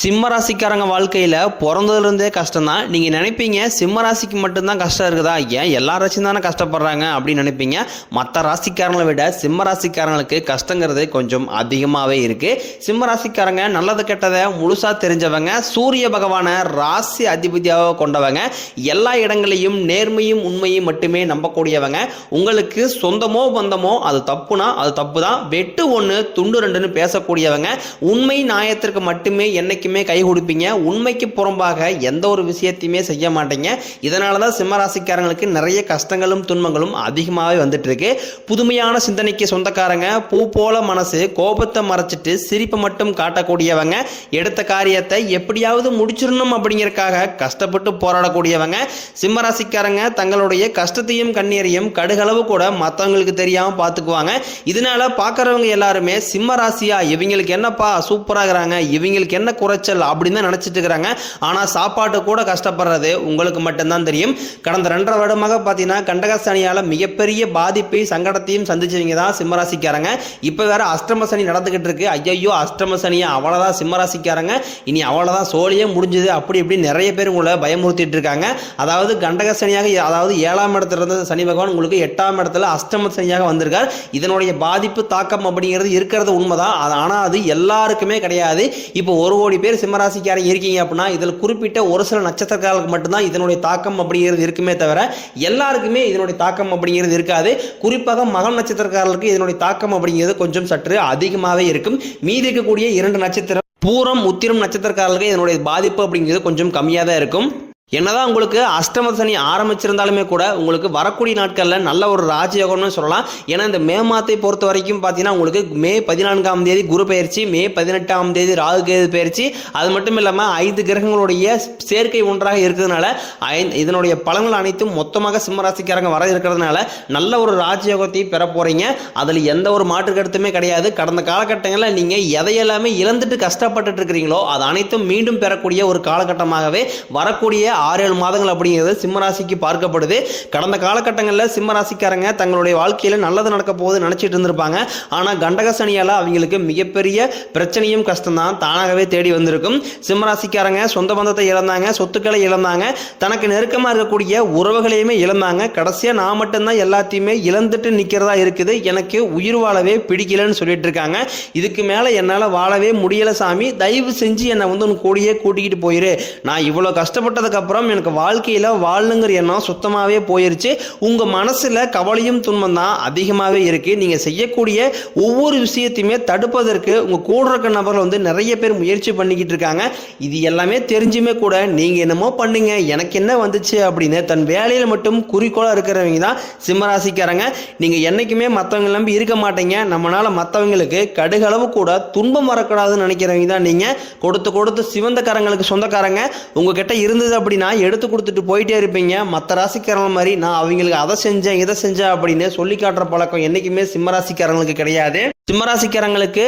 சிம்ம ராசிக்காரங்க வாழ்க்கையில் பிறந்ததுலேருந்தே கஷ்டம் தான் நீங்கள் நினைப்பீங்க சிம்ம ராசிக்கு மட்டும்தான் கஷ்டம் இருக்குதா? ஏன் எல்லா ராசியும் தானே கஷ்டப்படுறாங்க அப்படின்னு நினைப்பீங்க. மற்ற ராசிக்காரங்களை விட சிம்ம ராசிக்காரங்களுக்கு கஷ்டங்கிறது கொஞ்சம் அதிகமாகவே இருக்குது சிம்ம ராசிக்காரங்க நல்லது கெட்டதை முழுசாக தெரிஞ்சவங்க சூரிய பகவானை ராசி அதிபதியாக கொண்டவங்க எல்லா இடங்களையும் நேர்மையும் உண்மையும் மட்டுமே நம்பக்கூடியவங்க. உங்களுக்கு சொந்தமோ பந்தமோ அது தப்புனா அது தப்பு தான் வெட்டு ஒன்று துண்டு ரெண்டுன்னு பேசக்கூடியவங்க. உண்மை நியாயத்திற்கு மட்டுமே என்னைக்குமே கை கொடுப்பீங்க. உண்மைக்கு புறம்பாக எந்த ஒரு விஷயத்தையுமே செய்ய மாட்டீங்க. இதனால தான் சிம்மராசிக்காரங்களுக்கு நிறைய கஷ்டங்களும் துன்பங்களும் அதிகமாகவே வந்துட்டு இருக்கு புதுமையான சிந்தனைக்கு சொந்தக்காரங்க பூ போல மனசு கோபத்தை மறைச்சிட்டு சிரிப்பை மட்டும் காட்டக்கூடியவங்க எடுத்த காரியத்தை எப்படியாவது முடிச்சிடணும் அப்படிங்கிறக்காக கஷ்டப்பட்டு போராடக்கூடியவங்க. சிம்மராசிக்காரங்க தங்களுடைய கஷ்டத்தையும் கண்ணீரையும் கடுகளவு கூட மற்றவங்களுக்கு தெரியாமல் பார்த்துக்குவாங்க இதனால பார்க்குறவங்க எல்லாருமே சிம்ம ராசியா இவங்களுக்கு என்னப்பா சூப்பராகிறாங்க இவங்களுக்கு என்ன குறைச்சல் அப்படின்னு தான் நினச்சிட்டு இருக்கிறாங்க. ஆனால் சாப்பாட்டு கூட கஷ்டப்படுறது உங்களுக்கு மட்டும்தான் தெரியும். கடந்த ரெண்டரை வருடமாக பார்த்தீங்கன்னா கண்டகசனியால் மிகப்பெரிய பாதிப்பை சங்கடத்தையும் சந்திச்சவங்க தான் சிம்மராசிக்காரங்க. இப்போ வேற அஷ்டம சனி நடந்துக்கிட்டு இருக்கு. ஐயையோ அஷ்டம சனியா அவ்வளோதான் சிம்மராசிக்காரங்க. இனி அவ்வளோதான் சோழியே முடிஞ்சுது. அப்படி இப்படி நிறைய பேர் உங்களை பயமுறுத்திட்டு இருக்காங்க. அதாவது கண்டக சனியாக அதாவது ஏழாம் இடத்துல இருந்த சனி பகவான் உங்களுக்கு எட்டாம் இடத்துல அஷ்டம சனியாக வந்திருக்கார். இதனுடைய பாதிப்பு தாக்கம் அப்படிங்கிறது இருக்கிறது உண்மைதான். அது ஆனால் அது எல்லாருக்குமே கிடையாது. இப்போ ஒரு கோடி பேர் சிம்மராசிக்காரங்க இருக்கீங்க அப்படின்னா இதில் குறிப்பிட்ட ஒரு சில நட்சத்திரக்காரர்களுக்கு மட்டும்தான் இதனுடைய தாக்கம் அப்படிங்கிறது இருக்குமே தவிர எல்லாருக்குமே இதனுடைய தாக்கம் அப்படிங்கிறது இருக்காது. குறிப்பாக மகம் நட்சத்திரக்காரர்களுக்கு இதனுடைய தாக்கம் அப்படிங்கிறது கொஞ்சம் சற்று அதிகமாகவே இருக்கும். மீதி இருக்கக்கூடிய இரண்டு நட்சத்திரம் பூரம் உத்திரம் நட்சத்திரக்காரர்களுக்கு இதனுடைய பாதிப்பு அப்படிங்கிறது கொஞ்சம் கம்மியாக தான் இருக்கும். என்னதான் உங்களுக்கு அஷ்டம சனி ஆரம்பிச்சிருந்தாலுமே கூட உங்களுக்கு வரக்கூடிய நாட்களில் நல்ல ஒரு ராஜயோகம்னு சொல்லலாம். ஏன்னா இந்த மே மாதத்தை பொறுத்த வரைக்கும் பார்த்தீங்கன்னா உங்களுக்கு மே பதினான்காம் தேதி குரு பயிற்சி மே பதினெட்டாம் தேதி ராகு கேது பயிற்சி அது மட்டும் இல்லாமல் ஐந்து கிரகங்களுடைய சேர்க்கை ஒன்றாக இருக்கிறதுனால ஐந்து இதனுடைய பலன்கள் அனைத்தும் மொத்தமாக சிம்மராசிக்காரங்க வர இருக்கிறதுனால நல்ல ஒரு ராஜயோகத்தை பெற போகிறீங்க அதில் எந்த ஒரு மாற்று கருத்துமே கிடையாது. கடந்த காலகட்டங்களில் நீங்கள் எதையெல்லாமே இழந்துட்டு கஷ்டப்பட்டுட்டு இருக்கிறீங்களோ அது அனைத்தும் மீண்டும் பெறக்கூடிய ஒரு காலகட்டமாகவே வரக்கூடிய ஆறு ஏழு மாதங்கள் அப்படிங்கிறது சிம்மராசிக்கு பார்க்கப்படுது. கடந்த காலகட்டங்களில் சிம்மராசிக்காரங்க தங்களுடைய வாழ்க்கையில் நல்லது நடக்க போகுது நினச்சிட்டு இருந்திருப்பாங்க. ஆனால் கண்டக சனியால் அவங்களுக்கு மிகப்பெரிய பிரச்சனையும் கஷ்டம்தான் தானாகவே தேடி வந்திருக்கும். சிம்மராசிக்காரங்க சொந்த பந்தத்தை இழந்தாங்க சொத்துக்களை இழந்தாங்க. தனக்கு நெருக்கமாக இருக்கக்கூடிய உறவுகளையுமே இழந்தாங்க. கடைசியாக நான் மட்டும்தான் எல்லாத்தையுமே இழந்துட்டு நிற்கிறதா இருக்குது. எனக்கு உயிர் வாழவே பிடிக்கலன்னு சொல்லிட்டு இருக்காங்க. இதுக்கு மேலே என்னால் வாழவே முடியலை சாமி. தயவு செஞ்சு என்னை வந்து உன் கூடியே கூட்டிக்கிட்டு போயிரு. நான் இவ்வளோ கஷ்டப்பட்டதுக்கு அப்புறம் எனக்கு வாழ்க்கையில் வாழணுங்கிற எண்ணம் சுத்தமாகவே போயிருச்சு. உங்கள் மனசில் கவலையும் துன்பம் தான் அதிகமாகவே இருக்குது நீங்கள் செய்யக்கூடிய ஒவ்வொரு விஷயத்தையுமே தடுப்பதற்கு உங்கள் கூட இருக்க நபர்கள் வந்து நிறைய பேர் முயற்சி பண்ணிக்கிட்டு இருக்காங்க. இது எல்லாமே தெரிஞ்சுமே கூட நீங்கள் என்னமோ பண்ணுங்க. எனக்கு என்ன வந்துச்சு அப்படின்னு தன் வேலையில் மட்டும் குறிக்கோளாக இருக்கிறவங்க தான் சிம்மராசிக்காரங்க. நீங்கள் என்றைக்குமே மற்றவங்க நம்பி இருக்க மாட்டீங்க. நம்மளால் மற்றவங்களுக்கு கடுகளவு கூட துன்பம் வரக்கூடாதுன்னு நினைக்கிறவங்க தான் நீங்கள் கொடுத்து கொடுத்து சிவந்தக்காரங்களுக்கு சொந்தக்காரங்க. உங்ககிட்ட இருந்தது நான் எடுத்து கொடுத்துட்டு போயிட்டே இருப்பீங்க. மற்ற ராசிக்காரங்க மாதிரி நான் அவங்களுக்கு அதை செஞ்சேன் இதை செஞ்சேன் அப்படின்னு சொல்லி காட்டுற பழக்கம் என்றைக்குமே சிம்மராசிக்காரங்களுக்கு கிடையாது. சிம்மராசிக்காரங்களுக்கு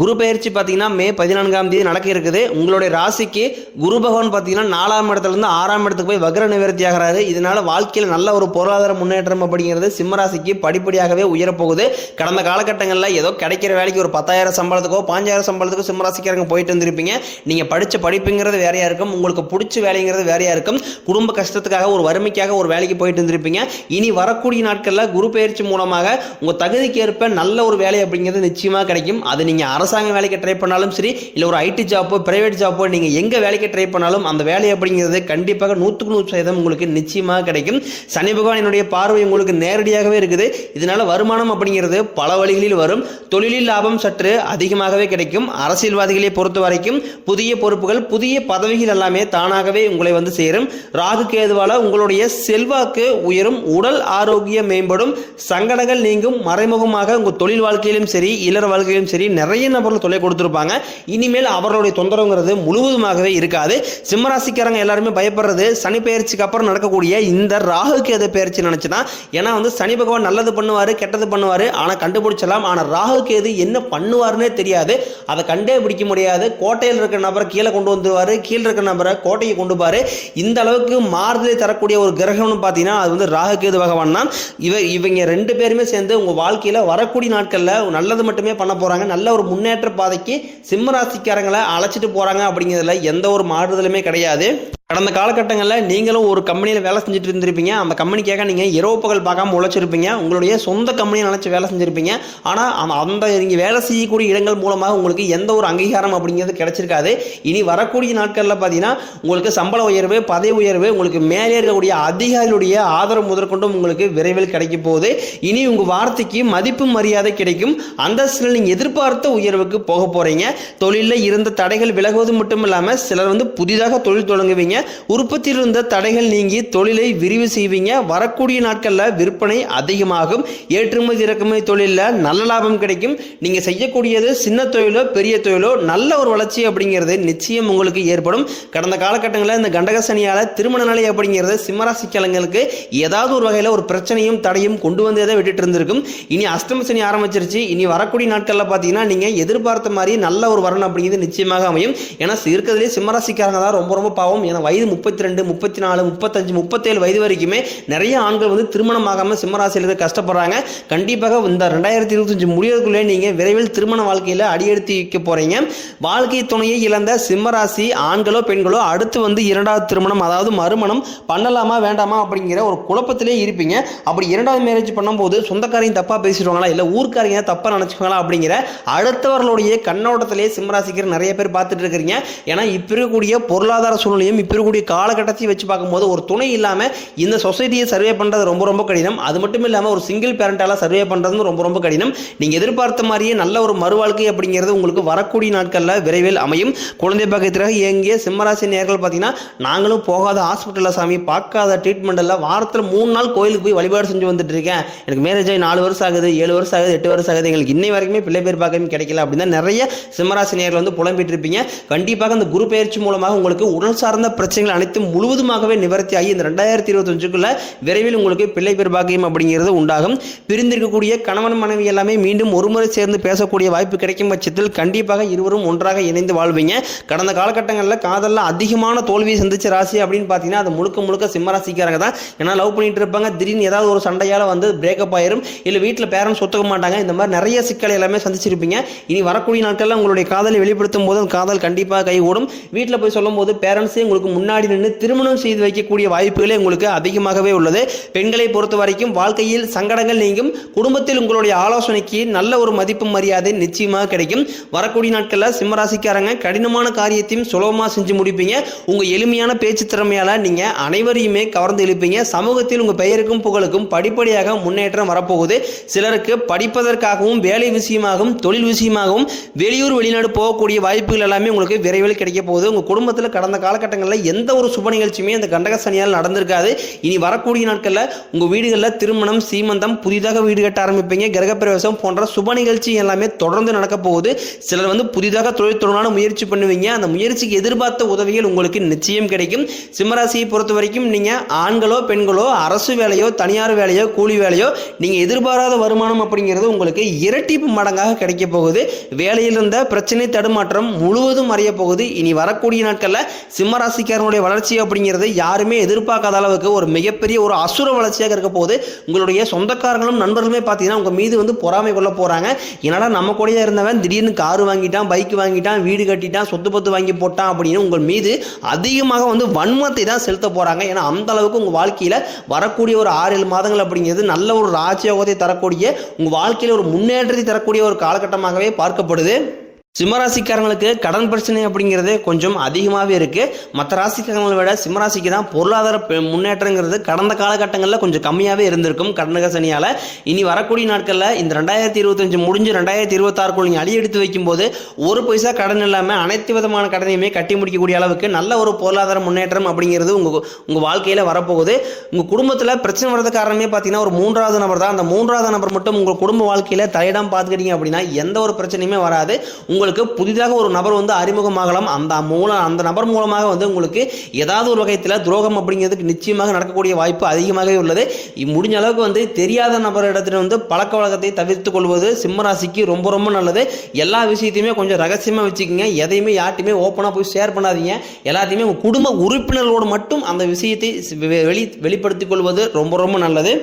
குரு பயிற்சி பார்த்தீங்கன்னா மே பதினான்காம் தேதி நடக்க இருக்குது. உங்களுடைய ராசிக்கு குரு பகவான் பார்த்தீங்கன்னா நாலாம் இடத்துல இருந்து ஆறாம் இடத்துக்கு போய் வக்ர நிவர்த்தி ஆகிறாரு. இதனால வாழ்க்கையில் நல்ல ஒரு பொருளாதார முன்னேற்றம் அப்படிங்கிறது சிம்மராசிக்கு படிப்படியாகவே உயரப்போகுது. கடந்த காலகட்டங்களில் ஏதோ கிடைக்கிற வேலைக்கு ஒரு பத்தாயிரம் சம்பளத்துக்கோ பாஞ்சாயிரம் சம்பளத்துக்கோ சிம்மராசிக்காரங்க போயிட்டு வந்திருப்பீங்க. நீங்கள் படித்த படிப்புங்கிறது வேறையாக இருக்கும். உங்களுக்கு பிடிச்ச வேலைங்கிறது வேலையாக இருக்கும். குடும்ப கஷ்டத்துக்காக ஒரு வறுமைக்காக ஒரு வேலைக்கு போயிட்டு இருந்திருப்பீங்க. இனி வரக்கூடிய நாட்களில் குரு பயிற்சி மூலமாக உங்கள் தகுதிக்கு ஏற்ப நல்ல ஒரு வேலை அப்படிங்கிறது நிச்சயமாக கிடைக்கும். அது நீங்கள் அரசாங்க வேலைக்கு ட்ரை பண்ணாலும் சரி இல்லை ஒரு ஐடி ஜாப்போ பிரைவேட் ஜாப்போ நீங்கள் எங்கே வேலைக்கு ட்ரை பண்ணாலும் அந்த வேலை அப்படிங்கிறது கண்டிப்பாக நூற்றுக்கு நூறு சதவீதம் உங்களுக்கு நிச்சயமாக கிடைக்கும். சனி பகவானினுடைய பார்வை உங்களுக்கு நேரடியாகவே இருக்குது. இதனால வருமானம் அப்படிங்கிறது பல வழிகளில் வரும். தொழிலில் லாபம் சற்று அதிகமாகவே கிடைக்கும். அரசியல்வாதிகளை பொறுத்த வரைக்கும் புதிய பொறுப்புகள் புதிய பதவிகள் எல்லாமே தானாகவே உங்களை வந்து சேரும். ராகு கேதுவால உங்களுடைய செல்வாக்கு உயரும். உடல் ஆரோக்கியம் மேம்படும். சங்கடங்கள் நீங்கும். மறைமுகமாக உங்கள் தொழில் வாழ்க்கையிலும் சரி இல்லற வாழ்க்கையிலும் சரி நிறைய நபர்கள் தொலை கொடுத்துருப்பாங்க. இனிமேல் அவர்களுடைய தொந்தரவுங்கிறது முழுவதுமாகவே இருக்காது. சிம்மராசிக்காரங்க எல்லாருமே பயப்படுறது சனி பயிற்சிக்கு அப்புறம் நடக்கக்கூடிய இந்த ராகு கேது பயிற்சி நினச்சி ஏன்னா வந்து சனி பகவான் நல்லது பண்ணுவார் கெட்டது பண்ணுவார். ஆனால் கண்டுபிடிச்சலாம் ஆனால் ராகு கேது என்ன பண்ணுவார்னே தெரியாது. அதை கண்டே பிடிக்க முடியாது. கோட்டையில் இருக்கிற நபரை கீழே கொண்டு வந்துருவார். கீழே இருக்கிற நபரை கோட்டையை கொண்டு பாரு இந்த அளவுக்கு மாறுதலை தரக்கூடிய ஒரு கிரகம்னு பார்த்தீங்கன்னா அது வந்து ராகுகேது பகவான் தான். இவ இவங்க ரெண்டு பேருமே சேர்ந்து உங்கள் வாழ்க்கையில் வரக்கூடிய நாட்களில் நல்லது மட்டுமே பண்ண போகிறாங்க நல்ல ஒரு முன்னேற்ற பாதைக்கு சிம்ம ராசிக்காரங்களை அழைச்சிட்டு போகிறாங்க அப்படிங்கிறதுல எந்த ஒரு மாறுதலுமே கிடையாது. கடந்த காலகட்டங்களில் நீங்களும் ஒரு கம்பெனியில் வேலை செஞ்சுட்டு இருந்திருப்பீங்க. அந்த கம்பெனிக்காக நீங்கள் இரவு பகல் பார்க்காம உழைச்சிருப்பீங்க. உங்களுடைய சொந்த கம்பெனியை நினச்சி வேலை செஞ்சுருப்பீங்க. ஆனால் அந்த அந்த நீங்கள் வேலை செய்யக்கூடிய இடங்கள் மூலமாக உங்களுக்கு எந்த ஒரு அங்கீகாரம் அப்படிங்கிறது கிடைச்சிருக்காது. இனி வரக்கூடிய நாட்களில் பார்த்தீங்கன்னா உங்களுக்கு சம்பள உயர்வு பதவி உயர்வு உங்களுக்கு மேலே இருக்கக்கூடிய அதிகாரிகளுடைய ஆதரவு முதற்கொண்டும் உங்களுக்கு விரைவில் கிடைக்க போகுது. இனி உங்கள் வார்த்தைக்கு மதிப்பு மரியாதை கிடைக்கும். அந்தஸ்தில் நீங்கள் எதிர்பார்த்த உயர்வுக்கு போக போகிறீங்க தொழிலில் இருந்த தடைகள் விலகுவது மட்டும் இல்லாமல் சிலர் வந்து புதிதாக தொழில் தொடங்குவீங்க. உற்பத்தியில் இருந்த தடைகள் நீங்கி தொழிலை விரிவு செய்வீங்க. வரக்கூடிய நாட்களில் விற்பனை அதிகமாகும். ஏற்றுமதி இறக்குமதி தொழிலில் நல்ல லாபம் கிடைக்கும். நீங்கள் செய்யக்கூடியது சின்ன தொழிலோ பெரிய தொழிலோ நல்ல ஒரு வளர்ச்சி அப்படிங்கிறது நிச்சயம் உங்களுக்கு ஏற்படும். கடந்த காலகட்டங்களில் இந்த கண்டக சனியால் திருமண நிலை அப்படிங்கிறது சிம்மராசி ஏதாவது ஒரு வகையில் ஒரு பிரச்சனையும் தடையும் கொண்டு வந்தே தான் விட்டுட்டு இருந்திருக்கும். இனி அஷ்டம சனி ஆரம்பிச்சிருச்சு. இனி வரக்கூடிய நாட்களில் பார்த்தீங்கன்னா நீங்கள் எதிர்பார்த்த மாதிரி நல்ல ஒரு வரணும் அப்படிங்கிறது நிச்சயமாக அமையும். ஏன்னா இருக்கிறதுலே சிம்மராசிக்காரங்க தான் ரொம்ப ரொம்ப பாவம். ஏன்னா வயது முப்பத்தி ரெண்டு முப்பத்தி நாலு முப்பத்தஞ்சு முப்பத்தேழு வயது வரைக்குமே நிறைய ஆண்கள் வந்து திருமணம் ஆகாமல் சிம்மராசியில் இருக்க கஷ்டப்படுறாங்க. கண்டிப்பாக இந்த ரெண்டாயிரத்தி இருபத்தஞ்சு முடியறதுக்குள்ளே நீங்கள் விரைவில் திருமண வாழ்க்கையில் அடியெடுத்து வைக்க போகிறீங்க வாழ்க்கை துணையை இழந்த சிம்மராசி ஆண்களோ பெண்களோ அடுத்து வந்து இரண்டாவது திருமணம் அதாவது மறுமணம் பண்ணலாமா வேண்டாமா அப்படிங்கிற ஒரு குழப்பத்திலே இருப்பீங்க. அப்படி இரண்டாவது மேரேஜ் பண்ணும்போது சொந்தக்காரையும் தப்பாக பேசிடுவாங்களா இல்லை ஊர்க்காரங்க தப்பாக நினச்சிக்குவாங்களா அப்படிங்கிற அடுத்தவர்களுடைய கண்ணோட்டத்திலே சிம்மராசிக்கிற நிறைய பேர் பார்த்துட்டு இருக்கிறீங்க. ஏன்னா இப்போ இருக்கக்கூடிய பொருளாதார சூழ்நிலையும் இப்போ இருக்கக்கூடிய காலகட்டத்தையும் வச்சு பார்க்கும்போது ஒரு துணை இல்லாமல் இந்த சொசைட்டியை சர்வே பண்ணுறது ரொம்ப ரொம்ப கடினம். அது மட்டும் இல்லாமல் ஒரு சிங்கிள் பேரண்டால சர்வே பண்ணுறதும் ரொம்ப ரொம்ப கடினம். நீங்கள் எதிர்பார்த்த மாதிரியே நல்ல ஒரு மறுவாழ்க்கை அப்படிங்கிறது உங்களுக்கு வரக்கூடிய நாட்களில் விரைவில் அமையும். குழந்தை பாக்கியத்திற்காக இயங்கிய சிம்மராசி நேர்கள் பார்த்தீங்கன்னா நாங்களும் போகாத ஹாஸ்பிட்டலில் சாமி பார்க்காத ட்ரீட்மெண்ட் எல்லாம் வாரத்தில் மூணு நாள் கோயிலுக்கு போய் வழிபாடு செஞ்சு வந்துட்டு இருக்கேன். எனக்கு மேரேஜ் ஆகி நாலு வருஷம் ஆகுது ஏழு வருஷம் ஆகுது எட்டு வருஷம் ஆகுது. எங்களுக்கு இன்னை வரைக்குமே பிள்ளை பேர் பார்க்கவே கிடைக்கல அப்படின்னு நிறைய சிம்மராசி நேர்கள் வந்து புலம்பிட்டு இருப்பீங்க. கண்டிப்பாக அந்த குரு பயிற்சி மூலமாக உங்களுக்கு உடல் சார்ந்த பிரச்சனைகள் அனைத்தும் முழுவதுமாகவே நிவர்த்தி ஆகி இந்த ரெண்டாயிரத்தி இருபத்தஞ்சுக்குள்ள விரைவில் உங்களுக்கு பிள்ளை பேர் பாக்கியம் அப்படிங்கிறது உண்டாகும். பிரிந்திருக்கக்கூடிய கணவன் மனைவி எல்லாமே மீண்டும் ஒருமுறை சேர்ந்து பேசக்கூடிய வாய்ப்பு கிடைக்கும் பட்சத்தில் கண்டிப்பாக இருவரும் ஒன்றாக இணைந்து வாழ்வீங்க. கடந்த காலகட்டங்களில் காதலில் அதிகமான தோல்வியை சந்திச்ச ராசி அப்படின்னு பார்த்தீங்கன்னா அது முழுக்க முழுக்க சிம்மராசிக்காரங்க தான். ஏன்னா லவ் பண்ணிட்டு இருப்பாங்க. திடீர்னு ஏதாவது ஒரு சண்டையால் வந்து பிரேக்கப் ஆயிரும். இல்லை வீட்டில் பேரண்ட்ஸ் ஒத்துக்க மாட்டாங்க. இந்த மாதிரி நிறைய சிக்கல் எல்லாமே சந்திச்சிருப்பீங்க. இனி வரக்கூடிய நாட்களில் உங்களுடைய காதலை வெளிப்படுத்தும் போது காதல் கண்டிப்பாக கைகூடும். வீட்டில் போய் சொல்லும் போது பேரண்ட்ஸே உங்களுக்கு முன்னாடி நின்று திருமணம் செய்து வைக்கக்கூடிய வாய்ப்புகளே உங்களுக்கு அதிகமாகவே உள்ளது. பெண்களை பொறுத்த வரைக்கும் வாழ்க்கையில் சங்கடங்கள் நீங்கும். குடும்பத்தில் உங்களுடைய ஆலோசனைக்கு நல்ல ஒரு மதிப்பு மரியாதை நிச்சயமாக கிடைக்கும். வரக்கூடிய நாட்களில் சிம்மராசிக்காரங்க கடினமான காரியத்தையும் சுலபமாக செஞ்சு முடிப்பீங்க. உங்கள் எளிமையான பேச்சு திறமையால் நீங்கள் அனைவரையுமே கவர்ந்து இழுப்பீங்க. சமூகத்தில் உங்கள் பெயருக்கும் புகழுக்கும் படிப்படியாக முன்னேற்றம் வரப்போகுது. சிலருக்கு படிப்பதற்காகவும் வேலை விஷயமாகவும் தொழில் விஷயமாகவும் வெளியூர் வெளிநாடு போகக்கூடிய வாய்ப்புகள் எல்லாமே உங்களுக்கு விரைவில் கிடைக்க போகுது. உங்கள் குடும்பத்தில் கடந்த காலகட்டங்களில் எந்த ஒரு சுப நிகழ்ச்சியுமே அந்த கண்டக சனியால் நடந்திருக்காது. இனி வரக்கூடிய நாட்களில் உங்கள் வீடுகளில் திருமணம் சீமந்தம் புதிதாக வீடு கட்ட ஆரம்பிப்பீங்க. கிரகப்பிரவேசம் போன்ற சுப நிகழ்ச்சி எல்லாமே தொடர்ந்து நடக்க போகுது. சிலர் வந்து புதிதாக தொழில் தொடர்பான முயற்சி பண்ணுவீங்க. அந்த முயற்சிக்கு எதிர்பார்த்த உதவிகள் உங்களுக்கு நிச்சயம் கிடைக்கும். சிம்மராசியை பொறுத்த வரைக்கும் நீங்கள் ஆண்களோ பெண்களோ அரசு வேலையோ தனியார் வேலையோ கூலி வேலையோ நீங்கள் எதிர்பாராத வருமானம் அப்படிங்கிறது உங்களுக்கு இரட்டிப்பு மடங்காக கிடைக்க போகுது. வேலையில் இருந்த பிரச்சனை தடுமாற்றம் முழுவதும் அறிய போகுது. இனி வரக்கூடிய நாட்களில் சிம்மராசிக்கு சிம்மராசிக்காரனுடைய வளர்ச்சி அப்படிங்கிறது யாருமே எதிர்பார்க்காத அளவுக்கு ஒரு மிகப்பெரிய ஒரு அசுர வளர்ச்சியாக இருக்க போது உங்களுடைய சொந்தக்காரங்களும் நண்பர்களுமே பார்த்தீங்கன்னா உங்கள் மீது வந்து பொறாமை கொள்ள போகிறாங்க என்னடா நம்ம கூடயே இருந்தவன் திடீர்னு கார் வாங்கிட்டான் பைக் வாங்கிட்டான் வீடு கட்டிட்டான் சொத்து பத்து வாங்கி போட்டான் அப்படின்னு உங்கள் மீது அதிகமாக வந்து வன்மத்தை தான் செலுத்த போகிறாங்க ஏன்னா அந்த அளவுக்கு உங்கள் வாழ்க்கையில் வரக்கூடிய ஒரு ஆறு ஏழு மாதங்கள் அப்படிங்கிறது நல்ல ஒரு ராஜயோகத்தை தரக்கூடிய உங்கள் வாழ்க்கையில் ஒரு முன்னேற்றத்தை தரக்கூடிய ஒரு காலகட்டமாகவே பார்க்கப்படுது. சிம்மராசிக்காரங்களுக்கு கடன் பிரச்சனை அப்படிங்கிறது கொஞ்சம் அதிகமாகவே இருக்குது மற்ற ராசிக்காரங்களை விட சிம்மராசிக்கு தான் பொருளாதார பெ- முன்னேற்றங்கிறது கடந்த காலகட்டங்களில் கொஞ்சம் கம்மியாகவே இருந்திருக்கும் கடந்த சனியால். இனி வரக்கூடிய நாட்களில் இந்த ரெண்டாயிரத்தி இருபத்தஞ்சு முடிஞ்சு ரெண்டாயிரத்தி இருபத்தாறுக்குள் நீங்கள் அடி எடுத்து வைக்கும்போது ஒரு பைசா கடன் இல்லாமல் அனைத்து விதமான கடனையுமே கட்டி முடிக்கக்கூடிய அளவுக்கு நல்ல ஒரு பொருளாதார முன்னேற்றம் அப்படிங்கிறது உங்கள் உங்கள் வாழ்க்கையில் வரப்போகுது. உங்கள் குடும்பத்தில் பிரச்சனை வரது காரணமே பார்த்தீங்கன்னா ஒரு மூன்றாவது நபர் தான். அந்த மூன்றாவது நபர் மட்டும் உங்கள் குடும்ப வாழ்க்கையில் தலையிடம் பார்த்துக்கிட்டீங்க அப்படின்னா எந்த ஒரு பிரச்சனையுமே வராது. உங்களுக்கு புதிதாக ஒரு நபர் வந்து அறிமுகமாகலாம். அந்த மூலம் அந்த நபர் மூலமாக வந்து உங்களுக்கு ஏதாவது ஒரு வகையில் துரோகம் அப்படிங்கிறதுக்கு நிச்சயமாக நடக்கக்கூடிய வாய்ப்பு அதிகமாகவே உள்ளது. முடிஞ்ச அளவுக்கு வந்து தெரியாத நபரிடத்துல வந்து பழக்க வழக்கத்தை தவிர்த்து கொள்வது சிம்மராசிக்கு ரொம்ப ரொம்ப நல்லது. எல்லா விஷயத்தையுமே கொஞ்சம் ரகசியமாக வச்சுக்கோங்க. எதையுமே யார்ட்டையுமே ஓப்பனாக போய் ஷேர் பண்ணாதீங்க. எல்லாத்தையுமே உங்கள் குடும்ப உறுப்பினர்களோடு மட்டும் அந்த விஷயத்தை வெளி வெளிப்படுத்திக் கொள்வது ரொம்ப ரொம்ப நல்லது.